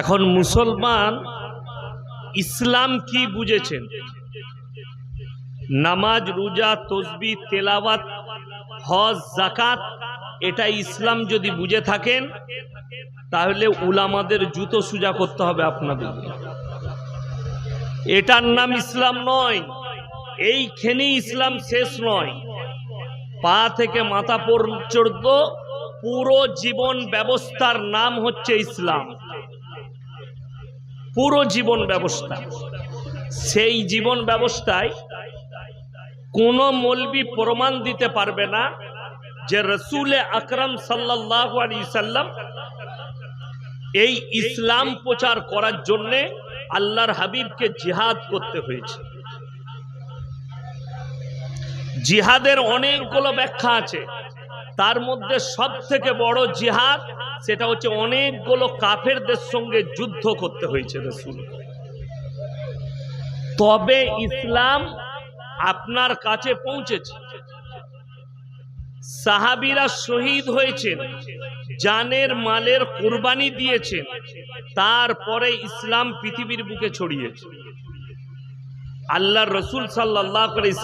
এখন মুসলমান ইসলাম কি বুঝেছেন? নামাজ, রোজা, তসবি, তেলাওয়াত, হজ জাকাত এটা ইসলাম যদি বুঝে থাকেন, তাহলে উলামাদের জুতো সুজা করতে হবে আপনাদের। এটার নাম ইসলাম নয় এইখানে ইসলাম শেষ নয়। পা থেকে মাথা পর্যন্ত পুরো জীবন ব্যবস্থার নাম হচ্ছে ইসলাম। পুরো জীবন ব্যবস্থা। সেই জীবন ব্যবস্থায় কোন মলবি প্রমাণ দিতে পারবে না যে রসুলে আকরম সাল্লাম এই ইসলাম প্রচার করার জন্যে আল্লাহর হাবিবকে জিহাদ করতে হয়েছে। জিহাদের অনেকগুলো ব্যাখ্যা আছে। তার মধ্যে সব থেকে বড় জিহাদ সেটা হচ্ছে অনেকগুলো কাফেরদের সঙ্গে যুদ্ধ করতে হয়েছে রসুল। তবে ইসলাম আপনার কাছে পৌঁছেছে। সাহাবিরা শহীদ হয়েছেন, জানের মালের কোরবানি দিয়েছেন, তারপরে ইসলাম পৃথিবীর বুকে ছড়িয়েছে। আল্লাহ রসুল সাল্লাহ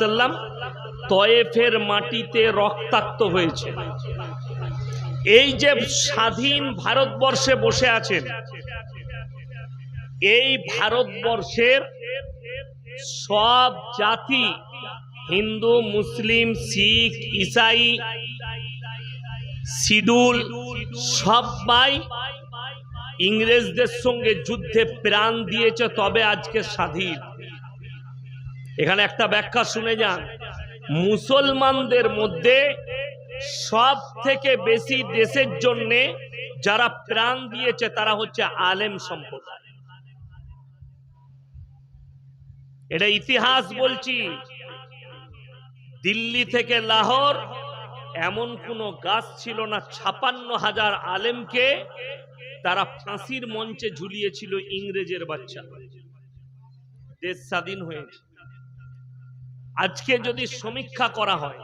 সাল্লাম তয়েফের মাটিতে রক্তাক্ত হয়েছে। এই যে স্বাধীন ভারতবর্ষে বসে আছেন, এই ভারতবর্ষের সব জাতি, হিন্দু, মুসলিম, শিখ, ইসাই শিডুল সবাই ইংরেজদের সঙ্গে যুদ্ধে প্রাণ দিয়েছে, তবে আজকে স্বাধীন। এখানে একটা ব্যাখ্যা শুনে যান। মুসলমানদের মধ্যে সব থেকে বেশি দেশের জন্য যারা প্রাণ দিয়েছে তারা হচ্ছে আলেম সম্প্রদায়। এটা ইতিহাস বলছি। দিল্লি থেকে লাহোর এমন কোনো গাছ ছিল না, ছাপান্ন হাজার আলেমকে তারা ফাঁসির মঞ্চে ঝুলিয়েছিল ইংরেজের বাচ্চা। দেশ স্বাধীন হয়েছে আজকে যদি সমীক্ষা করা হয়,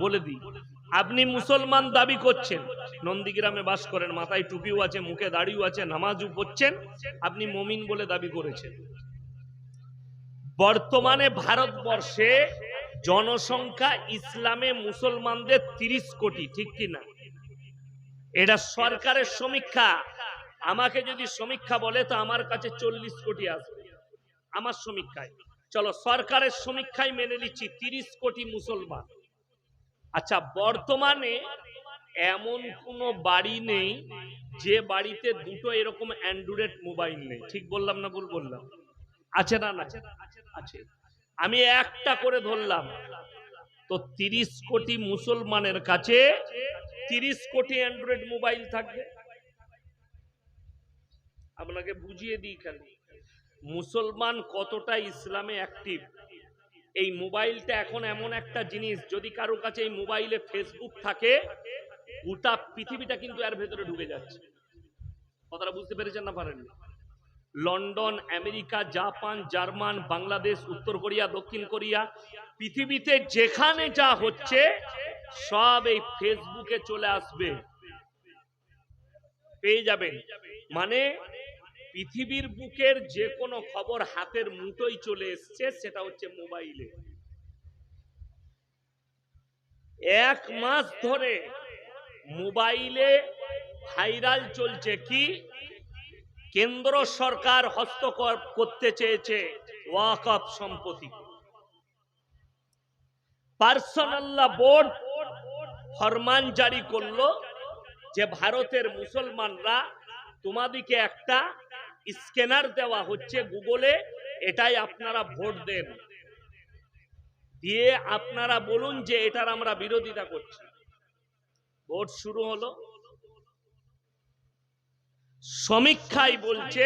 বলে দিই। আপনি মুসলমান দাবি করছেন, নন্দীগ্রামে বাস করেন, মাথায় টুপিও আছে, মুখে দাড়িও আছে, নামাজও পড়ছেন, আপনি মমিন বলে দাবি করেছেন। বর্তমানে ভারতবর্ষে জনসংখ্যা ইসলামে মুসলমানদের তিরিশ কোটি, ঠিক কিনা এটা সরকারের সমীক্ষা। আমাকে যদি সমীক্ষা বলে, তো আমার কাছে চল্লিশ কোটি আসবে। আমার সমীক্ষায়। চলো সরকারের সমীক্ষায় মেনে নিচ্ছি, তিরিশ কোটি মুসলমান। আচ্ছা বর্তমানে এমন কোনো বাড়ি নেই যে বাড়িতে দুটো এরকম অ্যান্ড্রয়েড মোবাইল নেই। ঠিক বললাম না ভুল বললাম? আছে না না? আছে। আমি একটা করে ধরলাম। তো তিরিশ কোটি মুসলমানের কাছে তিরিশ কোটি অ্যান্ড্রয়েড মোবাইল থাকবে। আপনাকে বুঝিয়ে দিই খালি। মুসলমান কতটা ইসলামে অ্যাক্টিভ এই মোবাইলটা এখন এমন একটা জিনিস, যদি কারও কাছে এই মোবাইলে ফেসবুক থাকে, গোটা পৃথিবীটা কিন্তু এর ভেতরে ঢুকে যাচ্ছে। কথাটা বুঝতে পেরেছেন না পারেন London, America, Japan, German, Bangladesh, উত্তর কোরিয়া, দক্ষিণ কোরিয়া, পৃথিবীতে যেখানে যা হচ্ছে, সব এই ফেসবুকে চলে আসবে। পেয়ে যাবেন। মানে পৃথিবীর বুকের যে কোনো খবর হাতের মুঠোই চলে এসছে, সেটা হচ্ছে মোবাইলে। এক মাস ধরে মোবাইলে ভাইরাল চলছে কি? কেন্দ্র সরকার হস্তক্ষেপ করতে চেয়েছে ওয়াকফ সম্পত্তি। পার্সোনাল্লা বোর্ড ফরমান জারি করল যে ভারতের মুসলমানরা তোমাদিকে একটা স্ক্যানার দেওয়া হচ্ছে গুগলে, এটাই আপনারা ভোট দেন। দিয়ে আপনারা বলুন যে এটার আমরা বিরোধিতা করছি। ভোট শুরু হলো। সমীক্ষায় বলছে,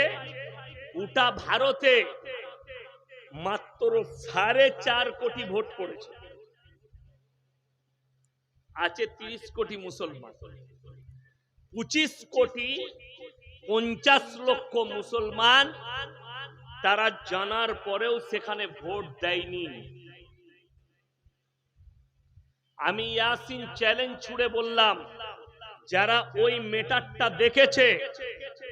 গোটা ভারতে মাত্র সাড়ে চার কোটি ভোট পড়েছে। আছে তিরিশ কোটি মুসলমান। পঁচিশ কোটি পঞ্চাশ লক্ষ মুসলমান তারা জানার পরেও সেখানে ভোট দেয়নি। আমি ইয়াসিন চ্যালেঞ্জ ছুড়ে বললাম, যারা ওই মেটারটা দেখেছে,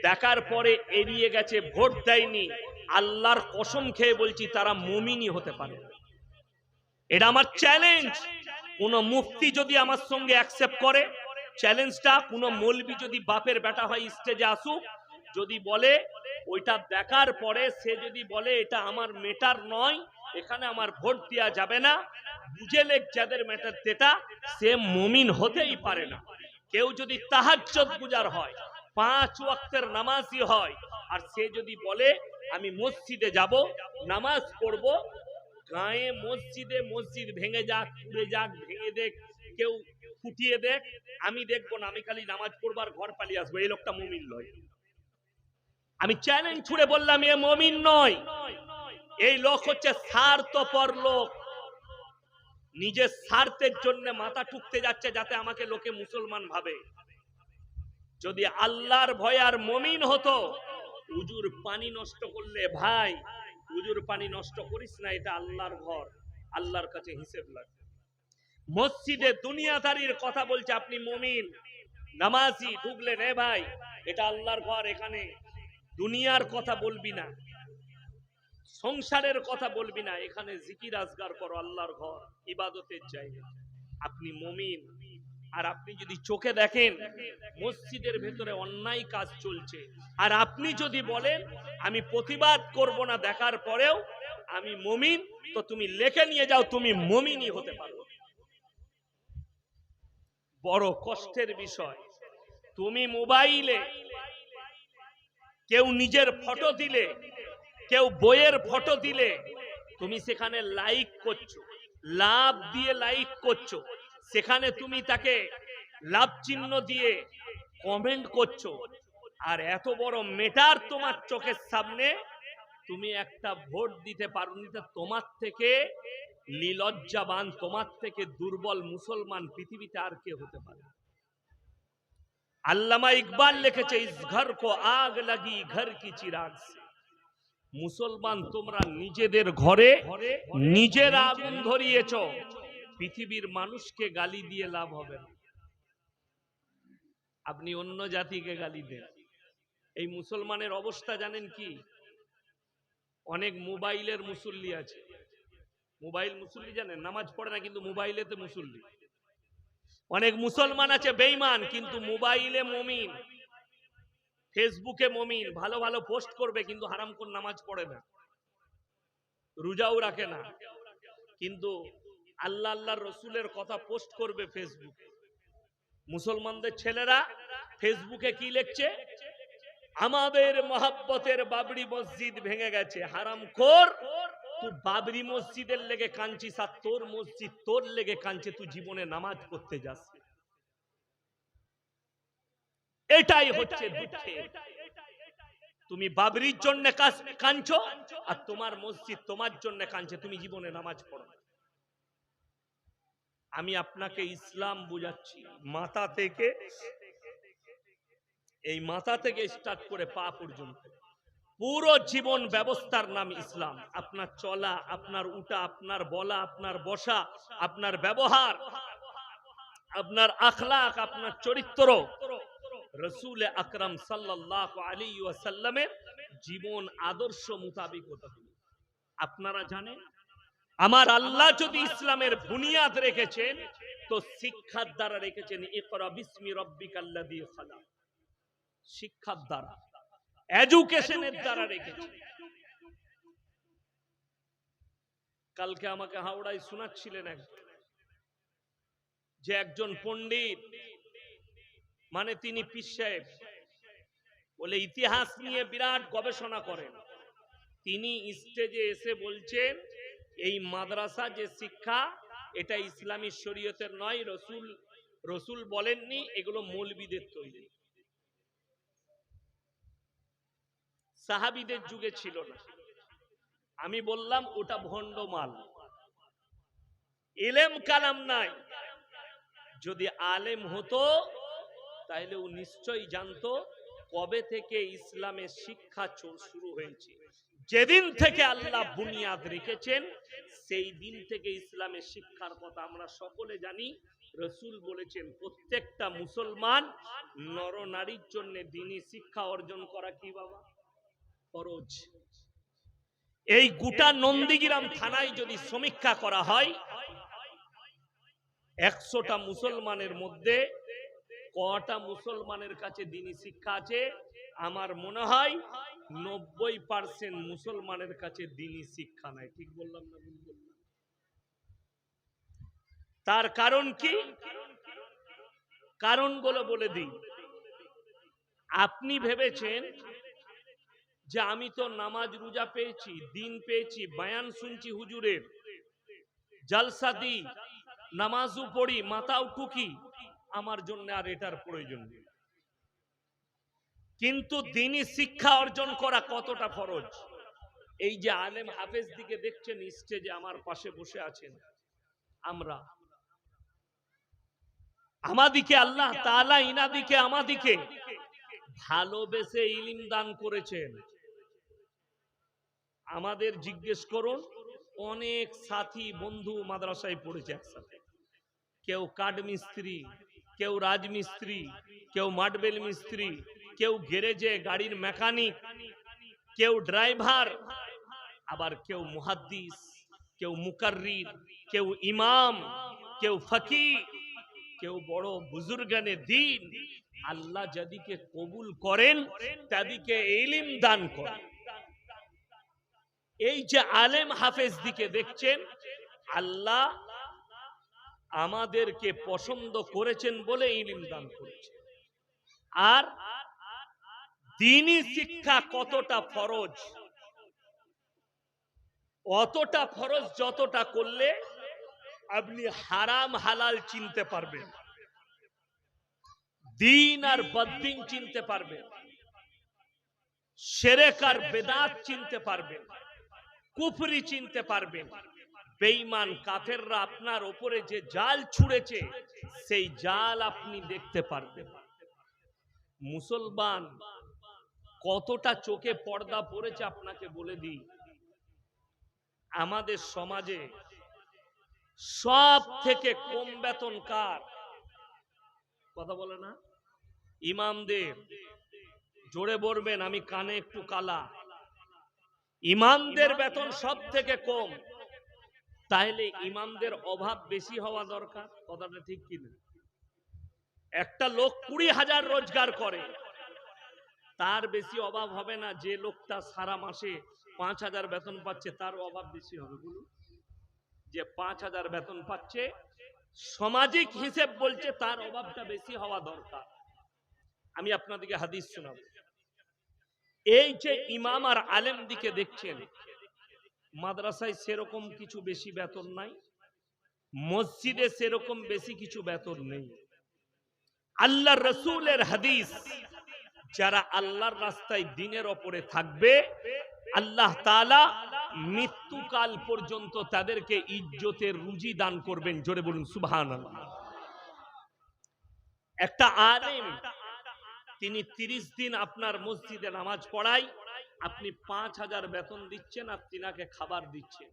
দেখার পরে এড়িয়ে গেছে, ভোট দেয়নি। আল্লাহর কসম খেয়ে বলছি তারা মমিনি হতে পারে। এটা আমার চ্যালেঞ্জ। কোন মুফতি যদি আমার সঙ্গে অ্যাকসেপ্ট করে চ্যালেঞ্জটা কোন মৌলবি যদি বাপের বেটা হয় স্টেজে আসুক, যদি বলে, ওইটা দেখার পরে সে যদি বলে, এটা আমার মেটার নয়, এখানে আমার ভোট দেওয়া যাবে না। বুঝে লেখ যাদের মেটার যেটা, সে মমিন হতেই পারে না। কেউ যদি তাহাজ্জত গুজার হয়, পাঁচ ওয়াক্তের নামাজই হয়, আর সে যদি বলে, আমি মসজিদে যাব, নামাজ পড়ব, গায়ে মসজিদে মসজিদ ভেঙে যাক, পুড়ে যাক, ভেঙে দেখ, কেউ ফুটিয়ে দেখ, আমি দেখব না, আমি খালি নামাজ পড়বার ঘর পালিয়ে আসব, এই লোকটা মুমিন নয়। আমি চ্যালেঞ্জ ছুড়ে বললাম, এ মমিন নয়। এই লোক হচ্ছে স্বার্থপর লোক। নিজের স্বার্থের জন্য মাথা ঠুকতে যাচ্ছে যাতে আমাকে লোকে মুসলমান ভাবে। যদি আল্লাহর ভয় আর মমিন হতো, উজুর পানি নষ্ট করলে ভাই, উজুর পানি নষ্ট করিস না, এটা আল্লাহর ঘর, আল্লাহর কাছে হিসেব লাগবে। মসজিদে দুনিয়াদারির কথা বলছে আপনি মমিন। নামাজি ঢুকলেন এ ভাই, এটা আল্লাহর ঘর এখানে। দুনিয়ার কথা বলবি না। সংসারের কথা বলবি না। এখানে জিকির আজগার করো, আল্লাহর ঘর, ইবাদতের জায়গা। আপনি মমিন। আর আপনি যদি চোখে দেখেন, মসজিদের ভেতরে অন্যায় কাজ চলছে। আর আপনি যদি বলেন, আমি প্রতিবাদ করব না দেখার পরেও আমি মমিন, তো তুমি লেখে নিয়ে যাও, তুমি মমিনই হতে পারো। বড় কষ্টের বিষয়। তুমি মোবাইলে কেউ নিজের ফটো দিলে, কেউ বইয়ের ফটো দিলে, তুমি সেখানে লাইক করছ, লাভ দিয়ে লাইক করছ, সেখানে তুমি তাকে লাভ চিহ্ন দিয়ে কমেন্ট করছ, আর এত বড় মেটার তোমার চোখের সামনে, তুমি একটা ভোট দিতে পারো তোমার থেকে লীলজ্জাবান তোমার থেকে দুর্বল মুসলমান পৃথিবীতে আর কে হতে পারে আল্লামা ইকবাল লিখেছে, ইস ঘর কো আগ লাগি, ঘর কি চিরাগ মুসলমান, তোমরা নিজেদের ঘরে নিজের আগুন ধরিয়েছ। পৃথিবীর মানুষকে গালি দিয়ে লাভ হবে না। আপনি অন্য জাতিকে গালি দেন। এই মুসলমানের অবস্থা জানেন কি? অনেক মোবাইলের মুসল্লি আছে। মোবাইল মুসল্লি জানেন, নামাজ পড়ে না কিন্তু মোবাইলেতে মুসল্লি। অনেক মুসলমান আছে বেইমান কিন্তু মোবাইলে মমিন। ফেসবুকে মমিন, ভালো ভালো পোস্ট করবে কিন্তু হারাম কোন নামাজ পড়ে না। রোজাও রাখে না। কিন্তু আল্লাহ আল্লাহর রসুলের কথা পোস্ট করবে ফেসবুকে। মুসলমানদের ছেলেরা ফেসবুকে কি লিখছে? আমাদের মহাব্বতের বাবরি মসজিদ ভেঙে গেছে, হারাম খোর। তুই বাবরি মসজিদের লেগে কাঁদছিস আর তোর মসজিদ তোর লেগে কাঁদছে তুই জীবনে নামাজ পড়তে যাস এটাই হচ্ছে তুমি বাবরির জন্য কাঁদছো আর তোমার মসজিদ তোমার জন্য কাঁদছে তুমি জীবনে নামাজ পড়ো আমি আপনাকে ইসলাম বুঝাচ্ছি মাথা থেকে এই মাথা থেকে স্টার্ট করে পা পর্যন্ত। পুরো জীবন ব্যবস্থার নাম ইসলাম। আপনার চলা, আপনার উঠা, আপনার বলা, আপনার বসা, আপনার ব্যবহার, আপনার আখলাক আপনার চরিত্র। রসুল আকরাম সাল্লাহ আলী জীবন আদর্শ মোতাবিক আপনারা জানেন, আমার আল্লাহ যদি ইসলামের বুনিয়াদ রেখেছেন, তো শিক্ষার দ্বারা রেখেছেন, ইকরা বিসমি রব্বিকাল্লাযী খালাক। শিক্ষার দ্বারা। এডুকেশনের দ্বারা রেখেছেন কালকে আমাকে হাওড়ায় শোনাচ্ছিলেন একজন যে একজন পণ্ডিত মানে তিনি পীর সাহেব বলে ইতিহাস নিয়ে বিরাট গবেষণা করেন। তিনি স্টেজে এসে বলছেন এই মাদ্রাসা যে শিক্ষা এটা ইসলামী শরীয়তের নয় রসুল রসুল বলেননি এগুলো মৌলবিদের তৈরি। সাহাবিদের যুগে ছিল না। আমি বললাম, ওটা ভণ্ড মাল এলেম কালাম নাই। যদি আলেম হতো তাহলে ও নিশ্চয়ই জানতো কবে থেকে ইসলামের শিক্ষা শুরু হয়েছে। যেদিন থেকে আল্লাহ বুনিয়াদ রেখেছেন, সেই দিন থেকে ইসলামের শিক্ষার কথা আমরা সকলে জানি। রসুল বলেছেন, প্রত্যেকটা মুসলমান নরনারীর জন্য দিনী শিক্ষা অর্জন করা কি বাবা? ফরজ। এই গোটা নন্দীগ্রাম থানায় যদি সমীক্ষা করা হয়, একশোটা মুসলমানের মধ্যে কটা মুসলমানের কাছে দিনী শিক্ষা আছে? আমার মনে হয় নব্বই পার্সেন্ট মুসলমানের কাছে দিনী শিক্ষা নাই। ঠিক বললাম না তার কারণ কি? কারণগুলো বলে দিই। আপনি ভেবেছেন যে আমি তো নামাজ রোজা পেয়েছি, দিন পেয়েছি, বায়ান শুনছি হুজুরের। জালসা দিই, নামাজও পড়ি, মাথাও টুকি, আমার জন্য আর এটার প্রয়োজন নেই। কিন্তু দিনই শিক্ষা অর্জন করা কতটা ফরজ? এই যে আলেম হাফেজ দিকে দেখছেন স্টেজে, আমার পাশে বসে আছেন। আমরা। আমাদিকে আল্লাহ তাআলা, ইনাদিকে আমাদিকে ভালোবেসে ইলিম দান করেছেন। আমাদের জিজ্ঞেস করুন, অনেক সাথী বন্ধু মাদ্রাসায় পড়েছে একসাথে। কেউ কাঠ মিস্ত্রি কেউ রাজমিস্ত্রি, কেউ মাটবেল মিস্ত্রি, কেউ গ্যারেজে গাড়ির মেকানিক, কেউ ড্রাইভার, আবার কেউ মুহাদ্দিস, কেউ মুকাররির, কেউ ইমাম, কেউ ফকির কেউ বড় বুজুর্গানে দিন। আল্লাহ যাদিকে কবুল করেন, তাদিকে ইলিম দান করেন। এই যে আলেম হাফেজ দিকে দেখছেন, আল্লাহ আমাদেরকে পছন্দ করেছেন বলে ইলিম দান করেছেন। আর দিনই শিক্ষা কতটা ফরজ, অতটা ফরজ যতটা করলে আপনি হারাম হালাল চিনতে পারবেন। দিন আর বদ্দিন চিনতে পারবেন। সেরেক আর বেদাত চিনতে পারবেন। কুফরি চিনতে পারবেন বেঈমান কাফেররা আপনার ওপরে যে জাল ছুঁড়েছে, সেই জাল আপনি দেখতে পারবেন। মুসলমান কতটা চোখে পর্দা পড়েছে আপনাকে বলে দিই। আমাদের সমাজে সব থেকে কম বেতন কার? কথা বলে না? ইমামদের। জোরে বলবেন, আমি কানে একটু কালা। ইমামদের বেতন সব থেকে কম। তাহলে ইমামদের অভাব বেশি হওয়া দরকার? কথাটা ঠিক কিনা একটা লোক কুড়ি হাজার রোজগার করে তার বেশি অভাব হবে না। যে লোকটা সারা মাসে পাঁচ হাজার বেতন পাচ্ছে তার অভাব বেশি হবে বলুন। যে পাঁচ হাজার বেতন পাচ্ছে সামাজিক হিসেব বলছে তার অভাবটা বেশি হওয়া দরকার। আমি আপনাদেরকে হাদিস শোনাবো। এই যে ইমাম আর আলেম দিকে দেখছেন, মাদ্রাসায় সেরকম কিছু বেশি বেতন নাই, মসজিদে সেরকম বেশি কিছু বেতন নেই। আল্লাহ রসুলের হাদিস, যারা আল্লাহর রাস্তায় দিনের ওপরে থাকবে, আল্লাহ তাআলা মৃত্যুকাল পর্যন্ত তাদেরকে ইজ্জতের রুজি দান করবেন। জোরে বলুন সুবহান একটা আলেম তিনি তিরিশ দিন আপনার মসজিদে নামাজ পড়াই আপনি পাঁচ হাজার বেতন দিচ্ছেন আর তিনাকে খাবার দিচ্ছেন।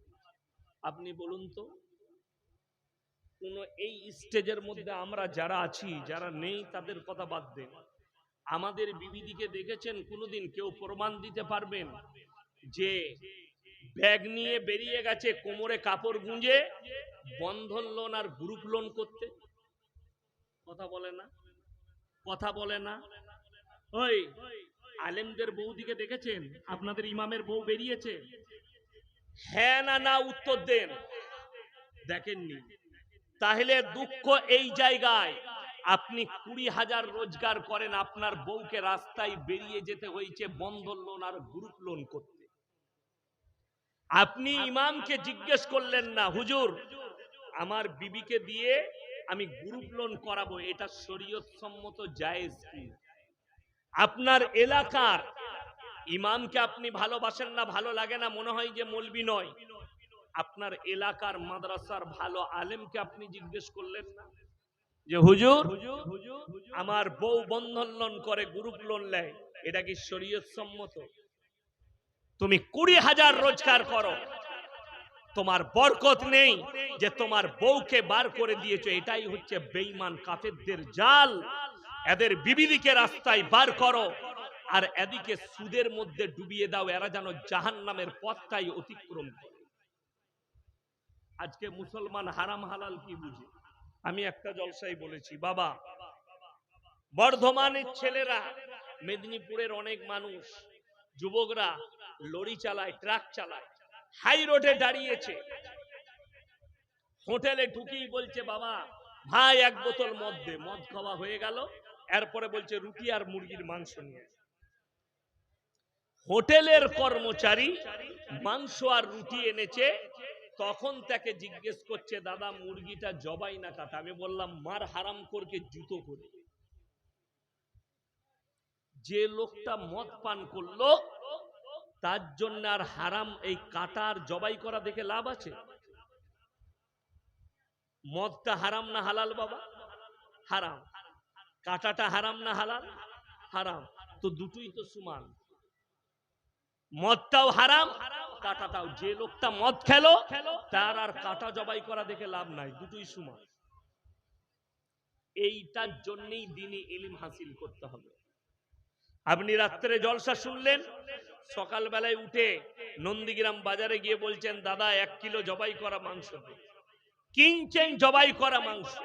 আপনি বলুন তো, কোন এই স্টেজের মধ্যে আমরা যারা আছি, যারা নেই তাদের কথা বাদ দেন। আমাদের বিবিদিকে দেখেছেন, কোনোদিন কেউ প্রমাণ দিতে পারবেন যে ব্যাগ নিয়ে বেরিয়ে গেছে, কোমরে কাপড় গুঁজে বন্ধন লোন আর গ্রুপ লোন করতে? কথা বলে না? কথা বলে না? ওই আলেমদের বউ দিকে দেখেছেন? আপনাদের ইমামের বউ বেরিয়েছে। হ্যাঁ না না, উত্তর দেন। দেখেননি। তাহলে দুঃখ এই জায়গায়। আপনি কুড়ি হাজার রোজগার করেন, আপনার বউকে রাস্তায় বেরিয়ে যেতে হয়েছে বন্ধন লোন আর গ্রুপ লোন করতে। আপনি ইমামকে জিজ্ঞেস করলেন না, হুজুর, আমার বিবিকে দিয়ে আমি গ্রুপ লোন করাবো, এটা শরীয়ত সম্মত জায়েজ কি? আপনার এলাকার ইমামকে আপনি ভালোবাসেন না, ভালো লাগে না, মনে হয় যে মলবি নয়। আপনার এলাকার মাদ্রাসার ভালো আলেমকে আপনি জিজ্ঞেস করলেন না? যে হুজুর, আমার বউ বন্ধন লোন করে, গ্রুপ লোন নেয়। এটা কি শরীয়ত সম্মত? তুমি কুড়ি হাজার রোজগার করো। তোমার বরকত নেই যে তোমার বউকে বার করে দিয়েছ। এটাই হচ্ছে বেঈমান কাফেরদের জাল। এদের বিবিদিকে রাস্তায় বার করো। আর এদিকে সুদের মধ্যে ডুবিয়ে দাও, এরা যেন জাহান নামের পথটাই অতিক্রম করে। আজকে মুসলমান হারাম হালাল কি বুঝে? আমি একটা জলসাই বলেছি, বাবা, বর্ধমানের ছেলেরা, মেদিনীপুরের অনেক মানুষ, যুবকরা লরি চালায়, ট্রাক চালায়, হাই রোডে দাঁড়িয়েছে। হোটেলে ঢুকেই বলছে, বাবা, ভাই, এক বোতল মদ দে, মদ খাওয়া হয়ে গেল। এরপরে বলছে রুটি আর মুরগির মাংস নিয়ে। হোটেলের কর্মচারী মাংস আর রুটি এনেছে, তখন তাকে জিজ্ঞেস করছে, দাদা, মুরগিটা জবাই না কাটা। আমি বললাম, মার হারাম করকে জুতো করে। যে লোকটা মদ পান করল, তার জন্য আর হারাম এই কাটার জবাই করা দেখে লাভ আছে? মদটা হারাম না হালাল বাবা? হারাম। কাটাটা হারাম না হালাল? হারাম। তো দুটোই তো সমান। মদটাও হারাম, কাটাটাও। যে লোকটা মদ খেলো, তার আর কাটা জবাই করা দেখে লাভ নাই, দুটোই সমান। এইটার জন্যই দিনে ইলিম হাসিল করতে হবে। আপনি রাত্রে জলসা শুনলেন, সকালবেলায় উঠে নন্দীগ্রাম বাজারে গিয়ে বলছেন, দাদা, এক কিলো জবাই করা মাংস। কিনছেন জবাই করা মাংস।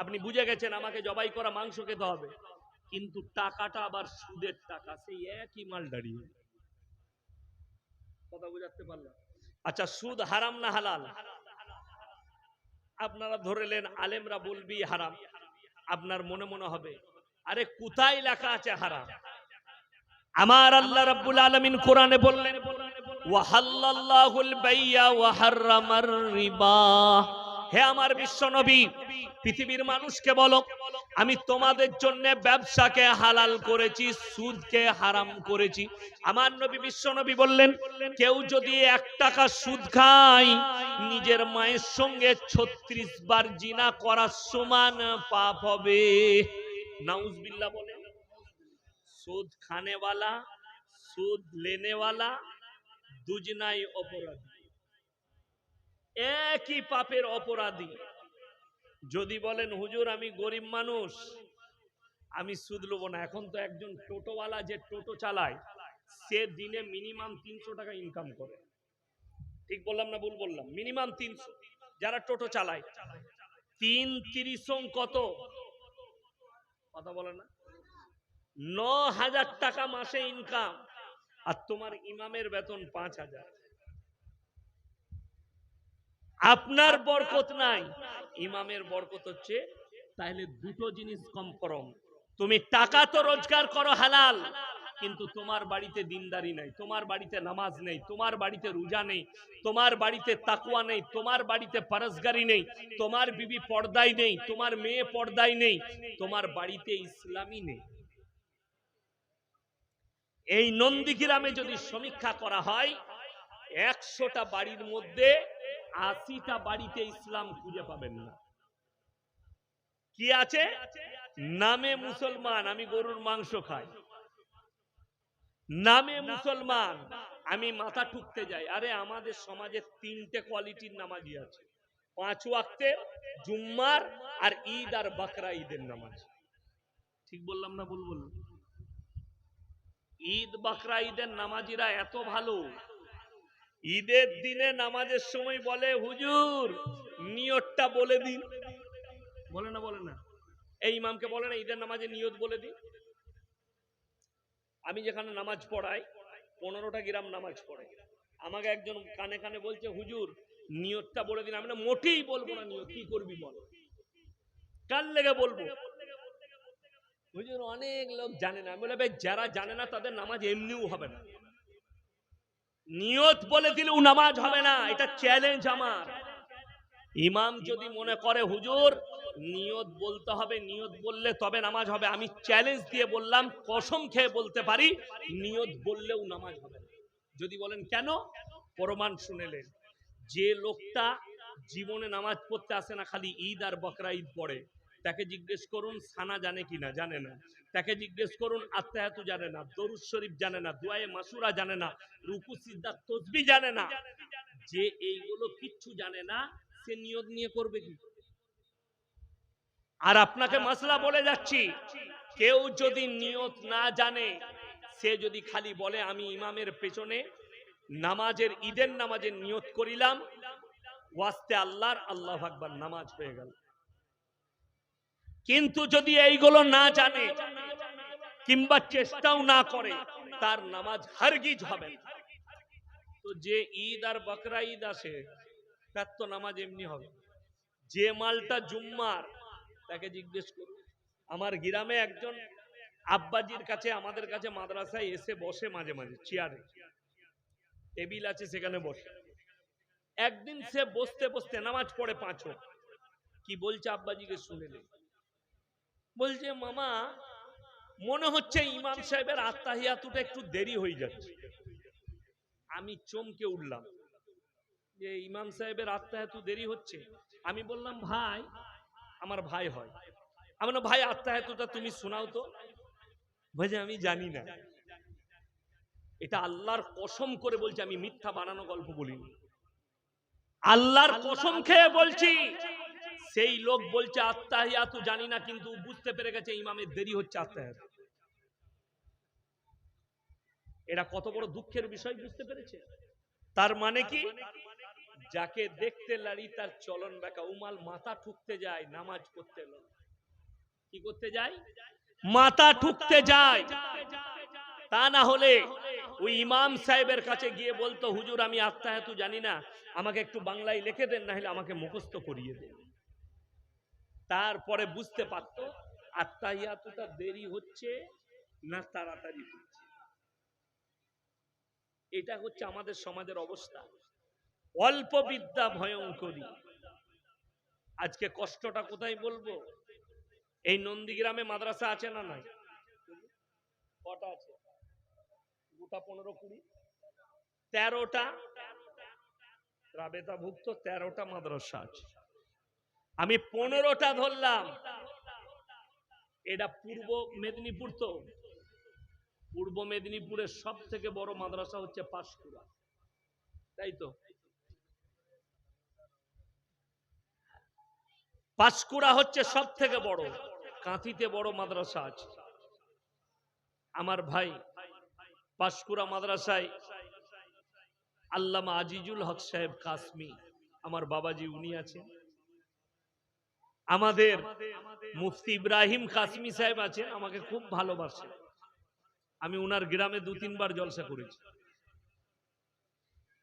আপনি বুঝে গেছেন, আমাকে জবাই করা মাংস খেতে হবে। কিন্তু টাকাটা আবার সুদের টাকা, সেই একই মাল দাঁড়িয়ে। কথা বুঝাতে পারলাম? আচ্ছা সুদ হারাম না হালাল? আপনারা ধরেলেন আলেমরা বলবি হারাম। আপনার মনে মনে হবে, আরে কোথায় লেখা আছে হারাম? আমার আল্লাহ রাব্বুল আলামিন কোরআনে বললেন, ওয়াহাল্লাল্লাহুল বাইয়া ওয়া হাররামার রিবা। হে আমার বিশ্ব নবী, পৃথিবীর মানুষকে বলো, আমি তোমাদের জন্য ব্যবসাকে হালাল করেছি, সুদকে হারাম করেছি। আমার নবী বিশ্ব নবী বললেন, কেউ যদি এক টাকা সুদ খায়, নিজের মায়ের সঙ্গে ছত্রিশ বার জিনা করার সমান পাপ হবে। নাউজবিল্লাহ বলেন, সুদ খানেওয়ালা, সুদ লেনেওয়ালা, দুজনাই অপরাধী। একই পাপের অপরাধী। যদি বলেন, হুজুর, আমি গরিব মানুষ, আমি সুদ লব না। এখন তো একজন টোটোওয়ালা যে টোটো চালায়, সে দিনে মিনিমাম তিনশো টাকা ইনকাম করে। ঠিক বললাম না ভুল বললাম? মিনিমাম তিনশো। যারা টোটো চালায়, তিন তিরিশ কত? কথা বলে না। ন হাজার টাকা মাসে ইনকাম আর তোমার ইমামের বেতন পাঁচ হাজার। আপনার বরকত নাই। ইমামের বরকত হচ্ছে তাহলে দুটো জিনিস কনফার্ম তুমি টাকা তো রোজগার করো হালাল কিন্তু তোমার বাড়িতে দিনদারি নেই তোমার বাড়িতে নামাজ নেই তোমার বাড়িতে রোজা নেই তোমার বাড়িতে তাকুয়া নেই তোমার বাড়িতে পারসগারি নেই তোমার বিবি পর্দায় নেই তোমার মেয়ে পর্দায় নেই তোমার বাড়িতে ইসলামই নেই। এই নন্দীগ্রামে যদি সমীক্ষা করা হয় একশোটা বাড়ির মধ্যে আশিটা বাড়িতে ইসলাম খুঁজে পাবেন না। কি আছে? নামে মুসলমান, আমি গরুর মাংস খাই। নামে মুসলমান, আমি মাথা ঠুকতে যাই। আরে, আমাদের সমাজে তিনটে কোয়ালিটির নামাজি আছে। পাঁচ ওয়াক্তের, জুম্মার আর ঈদ আর বাকরা ঈদের নামাজ। ঠিক বললাম না বললাম? ঈদ, বাকরা, ঈদের নামাজিরা এত ভালো। ঈদের দিনে নামাজের সময় বলে, হুজুর, নিয়তটা বলে দিন। বলে না বলে না। এই ইমামকে বলে না, ঈদের নামাজে নিয়ত বলে দিন। আমি যেখানে নামাজ পড়াই, পনেরোটা গ্রাম নামাজ পড়াই আমাকে একজন কানে কানে বলছে, হুজুর, নিয়তটা বলে দিন। আমি না মোটেই বলব না নিয়ত, কি করবি বল? কার লেগে বলব? হুজুর, অনেক লোক জানে না। আমি বলে যারা জানে না তাদের নামাজ এমনিও হবে না। নিয়ত বলে দিলেও নামাজ হবে না, এটা চ্যালেঞ্জ আমার। ইমাম যদি মনে করে, হুজুর, নিয়ত বলতে হবে, নিয়ত বললে তবে নামাজ হবে। আমি চ্যালেঞ্জ দিয়ে বললাম, কসম খেয়ে বলতে পারি, নিয়ত বললেও নামাজ হবে না। যদি বলেন, কেন? প্রমাণ শুনেলেন। যে লোকটা জীবনে নামাজ পড়তে আসে না, খালি ঈদ আর বকরা ঈদ পড়ে। তাকে জিজ্ঞেস করুন, সানা জানে কিনা? জানে না। তাকে জিজ্ঞেস করুন আত্মায়াতু জানে না, দরুদ শরীফ জানে না, দুয়ায়ে মাসুরা জানে না, রুকু সিদ্দা তসবি জানে না। যে এইগুলো কিচ্ছু জানে না, সে নিয়ত নিয়ে করবে কি? আর আপনাকে মাসলা বলে যাচ্ছি, কেউ যদি নিয়ত না জানে, সে যদি খালি বলে, আমি ইমামের পেছনে নামাজের, ঈদের নামাজের নিয়ত করিলাম, ওয়াস্তে আল্লাহর, আল্লাহ আকবার, নামাজ হয়ে গেল। কিন্তু যদি এইগুলো না জানে কিংবা চেষ্টাও না করে, তার নামাজ হারগিজ হবে তো যে ঈদ আর বকরা ঈদ আসে, তার তো নামাজ এমনি হবে। যে মালটা জুম্মার, তাকে জিজ্ঞেস করুন। আমার গ্রামে একজন আব্বাজির কাছে, আমাদের কাছে মাদ্রাসায় এসে বসে মাঝে মাঝে, চেয়ারে। টেবিল আছে, সেখানে বসে। একদিন সে বসতে বসতে নামাজ পড়ে পাঁচ। কি বলছে আব্বাজিকে শুনে নে। বলছে মামা মনে হচ্ছে ইমাম সাহেবের আত্মাহিয়াতুটা একটু দেরি হয়ে যাচ্ছে। আমি চমকে উঠলাম। যে ইমাম সাহেবের আত্মাহিয়াতু দেরি হচ্ছে? আমি বললাম ভাই আমার ভাই হয়। আমি বললাম, ভাই আত্মাহিয়াতুটা তুমি শোনাও তো। ভাই আমি জানি না। এটা আল্লাহর কসম করে বলছি আমি মিথ্যা বানানো গল্প বলিনি। আল্লাহর কসম খেয়ে বলছি সেই লোক বলছে আত্মাহিয়াতু জানি না, কিন্তু বুঝতে পেরে গেছে ইমামের দেরি হচ্ছে আত্মাহিয়াতু এটা কত বড় দুঃখের বিষয় বুঝতে পেরেছে? তার মানে কি? যাকে দেখতে লাড়ি তার চলন বেকা উমাল মাথা ঠুকতে যায়, নামাজ নয়। কি করতে যায়? মাথা ঠুকতে যায়। তা না হলে ওই ইমাম সাহেবের কাছে গিয়ে বলতো, হুজুর, আমি আত্মাহাতু জানি না, আমাকে একটু বাংলায় লিখে দেন না হলে আমাকে মুখস্থ করিয়ে দেন। তারপরে বুঝতে পারতো আত্মাহিয়াতুটা দেরি হচ্ছে না তাড়াতাড়ি হচ্ছে। এটা হচ্ছে আমাদের সমাজের অবস্থা। অল্প বিদ্যা ভয়ঙ্করী। আজকে কষ্টটা কোথায় বলব? এই নন্দীগ্রামে মাদ্রাসা আছে না নাই? কটা আছে? গোটা পনেরো কুড়ি? তেরোটা? রাবেতাভুক্ত তেরোটা মাদ্রাসা আছে। আমি পনেরোটা ধরলাম। এটা পূর্ব মেদিনীপুর তো। পূর্ব মেদিনীপুরের সব থেকে বড় মাদ্রাসা হচ্ছে পাঁশকুড়া। তাই তো? পাঁশকুড়া হচ্ছে সব থেকে বড়। কাঁথিতে বড় মাদ্রাসা আছে। আমার ভাই পাঁশকুড়া মাদ্রাসায় আল্লামা আজিজুল হক সাহেব কাসমি। আমার বাবাজি উনি আছেন। আমাদের মুফতি ইব্রাহিম কাসমি সাহেব আছেন, আমাকে খুব ভালোবাসে আমি উনার গ্রামে দু তিনবার জলসা করেছি।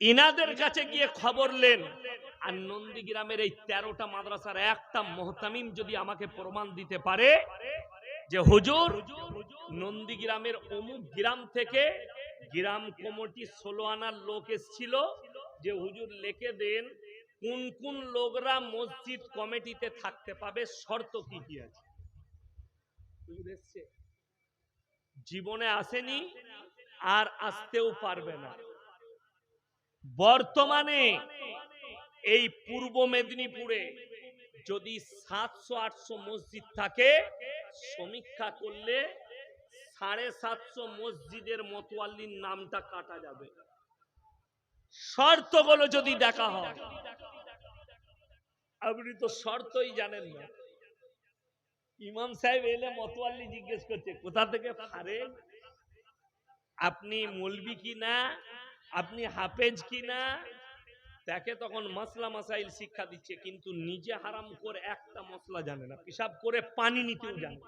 ইনাদের কাছে গিয়ে খবর লেন আর নন্দী গ্রামের এই তেরোটা মাদ্রাসার একটা মোহতামিম যদি আমাকে প্রমাণ দিতে পারে যে হুজুর, নন্দী গ্রামের অমুক গ্রাম থেকে গ্রাম কমিটি ষোলো আনার লোক এসছিল যে হুজুর লেখে দেন কোন কোন লোকরা মসজিদ কমিটিতে থাকতে পাবে শর্ত কি কি আছে? জীবনে আসেনি আর আসতেও পারবে না। বর্তমানে এই পূর্ব মেদিনীপুরে যদি সাতশো আটশো মসজিদ থাকে সমীক্ষা করলে সাড়ে সাতশো মসজিদের মতোয়াল্লির নামটা কাটা যাবে। শর্তগুলো যদি দেখা হয় আপনি তো শর্তই জানেন না। ইমাম সাহেব এলে মতোয়াল্লি জিজ্ঞেস করছে, কোথা থেকে ফারেন আপনি মলবি কি না? আপনি হাফেজ কি না? তাকে তখন মশলা মাসাইল শিক্ষা দিচ্ছে, কিন্তু নিজে হারাম করে একটা মশলা জানে না। পিসাব করে পানি নিতেও জানে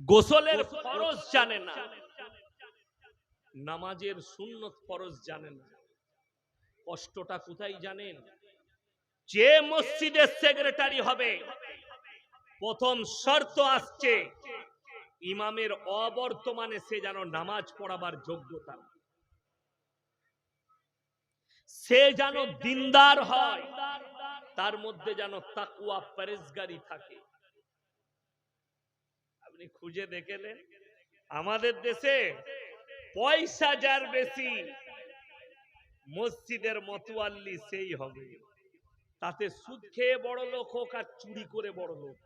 গোসলের ফরজ জানে না। নামাজের সুন্নত ফরজ জানে না। কষ্টটা কোথায় জানেন? যে মসজিদের সেক্রেটারি হবে, প্রথম শর্ত আসছে ইমামের অবর্তমানে সে যেন নামাজ পড়াবার যোগ্যতা। সে যেন দিনদার হয়, তার মধ্যে যেন তাকুয়া পরেজগারি থাকে। আপনি খুঁজে দেখেলেন? আমাদের দেশে পয়সা যার বেশি, মসজিদের মতোয়াল্লি সেই হবে। তাতে সুদ খেয়ে বড় লোক হোক আর চুরি করে বড় লোক।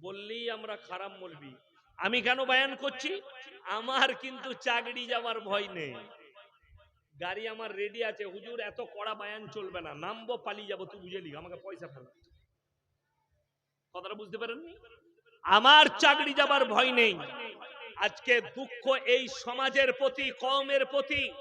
বললেই আমরা খারাপ বলবি। আমি কেন বায়ান করছি? আমার কিন্তু চাকরি যাওয়ার ভয় নেই। গাড়ি আমার রেডি আছে। হুজুর, এত কড়া বায়ান চলবে না। নামবো, পালিয়ে যাব। তুই বুঝে লিখ আমাকে পয়সা ফেল। কথাটা বুঝতে পারেননি? আমার চাকরি যাবার ভয় নেই। আজকে দুঃখ এই সমাজের প্রতি কমের প্রতি।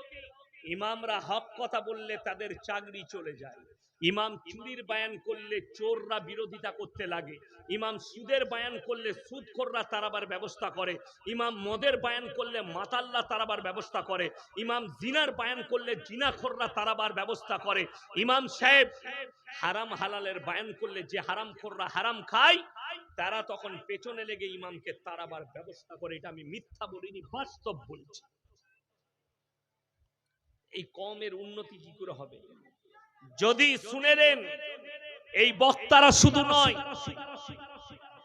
ইমামরা হক কথা বললে তাদের চাকরি চলে যায়। ইমাম চুরির বায়ান করলে চোররা বিরোধিতা করতে লাগে। ইমাম সুদের বায়ান করলে সুদখোররা তারাবার ব্যবস্থা করে। ইমাম মদের বায়ান করলে মাতাল্লা তারাবার ব্যবস্থা করে। ইমাম জিনার বায়ান করলে জিনাখোররা তারাবার ব্যবস্থা করে। ইমাম সাহেব, হারাম হালালের বায়ান করলে যে হারাম খোররা হারাম খায়, তারা তখন পেছনে লেগে ইমামকে তারাবার ব্যবস্থা করে। এটা আমি মিথ্যা বলিনি, বাস্তব বলছি। এই কমের উন্নতি কি করে হবে? যদি শুনে নেন, এই বক্তারা শুধু নয়,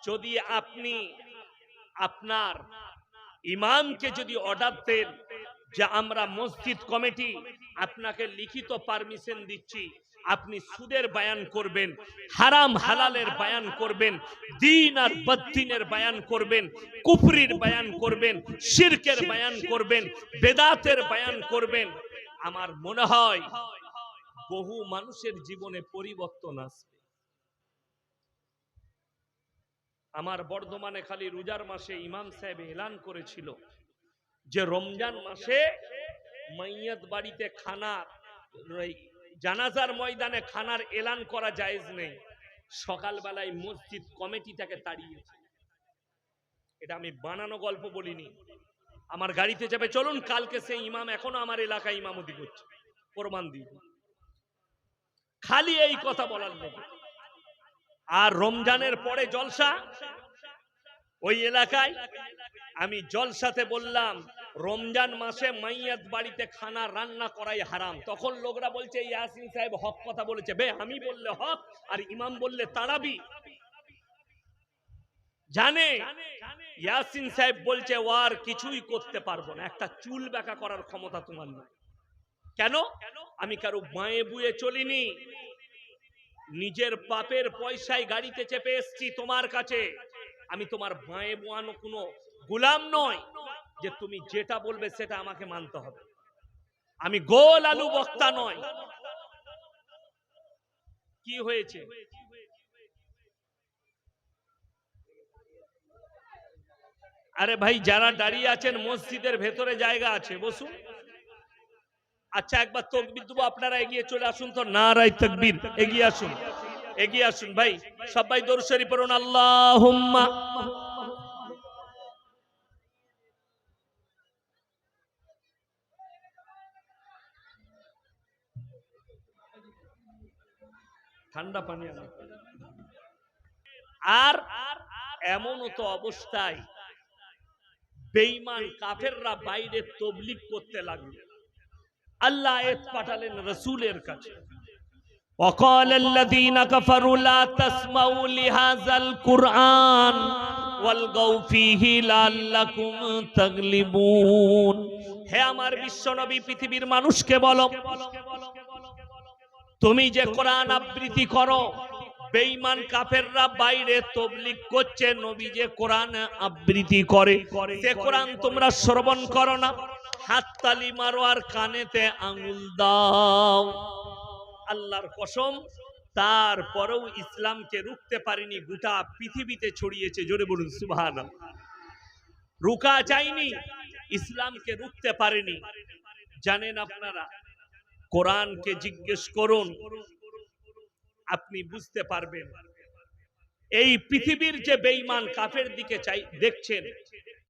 যদি আপনি আপনার ইমামকে যদি অর্ডার দেন যে আমরা মসজিদ কমিটি আপনাকে লিখিত পারমিশন দিচ্ছি, আপনি সুদের বায়ান করবেন, হারাম হালালের বায়ান করবেন, দিন আর বদ্দিনের বায়ান করবেন, কুফরির বায়ান করবেন, শিরকের বায়ান করবেন, বেদাতের বায়ান করবেন, আমার মনে হয় বহু মানুষের জীবনে পরিবর্তন আসবে। আমার বর্ধমানে খালি রোজার মাসে ইমাম সাহেব এলান করেছিল যে রমজান মাসে মাইয়াত বাড়িতে জানাজার ময়দানে খানার এলান করা জায়েজ নেই। সকালবেলায় মসজিদ কমিটিটাকে তাড়িয়েছে। এটা আমি বানানো গল্প বলিনি। আমার গাড়িতে যাবে চলুন, কালকে সেই ইমাম এখনও আমার এলাকায় ইমামতি করছে। প্রমাণ দিয়ে। খালি এই কথা বলার লেগে আর রমজানের পরে জলসা? ওই এলাকায় আমি জলসাতে বললাম, রমজান মাসে মাইয়াত বাড়িতে খানা রান্না করাই হারাম। তখন লোকরা বলছে, ইয়াসিন সাহেব হক কথা বলেছে। বে, আমি বললে হক, আর ইমাম বললে তারাবি। জানে? ইয়াসিন সাহেব বলছে, ও আর কিছুই করতে পারব না। একটা চুল বেঁকা করার ক্ষমতা তোমার নাই। কেন? আমি কারও বাঁয়ে বুয়ে চলিনি। নিজের বাপের পয়সায় গাড়িতে চেপে এসছি তোমার কাছে। আমি তোমার বাঁয়ে বোয়ানো কোনো গোলাম নয় যে তুমি যেটা বলবে সেটা আমাকে মানতে হবে। আমি গোল আলু বক্তা নয় কি হয়েছে? আরে ভাই, যারা দাঁড়িয়ে আছেন, মসজিদের ভেতরে জায়গা আছে, বসুন। আচ্ছা একবার তকবির দেবো, আপনারা এগিয়ে চলে আসুন তো। না রাই তকবির, এগিয়ে আসুন এগিয়ে আসুন। ভাই, সবাই দর্শরি পড়ুন আল্লাহ ঠান্ডা পানি। আর এমনও তো অবস্থায় বেঈমান কাফেররা বাইরে তবলিগ করতে লাগল। আল্লাহ আয়াত পাঠালেন রসুলের কাছে وقال الذين كفروا لا تسمعوا لهذا القرآن والغوا فيه لعلكم تغلبون হে আমার বিশ্বনবী পৃথিবীর মানুষকে বলো তুমি যে কোরআন আবৃত্তি করো বেঈমান কাফেররা বাইরে তবলিগ করছে নবী যে কোরআন আবৃত্তি করে সে কোরআন তোমরা শ্রবণ করো না হাততালি মারো আর কানেতে আঙুল দাও। আল্লাহর কসম, তারপরেও ইসলামকে রুখতে পারেনি, গোটা পৃথিবীতে ছড়িয়েছে, জোরে বলুন সুবহান রুকা যায়নি, ইসলামকে রুখতে পারেনি। জানেন আপনারা, কোরআনকে জিজ্ঞেস করুন, আপনি বুঝতে পারবেন। এই পৃথিবীর যে বেঈমান কাফের দিকে চাই, দেখছেন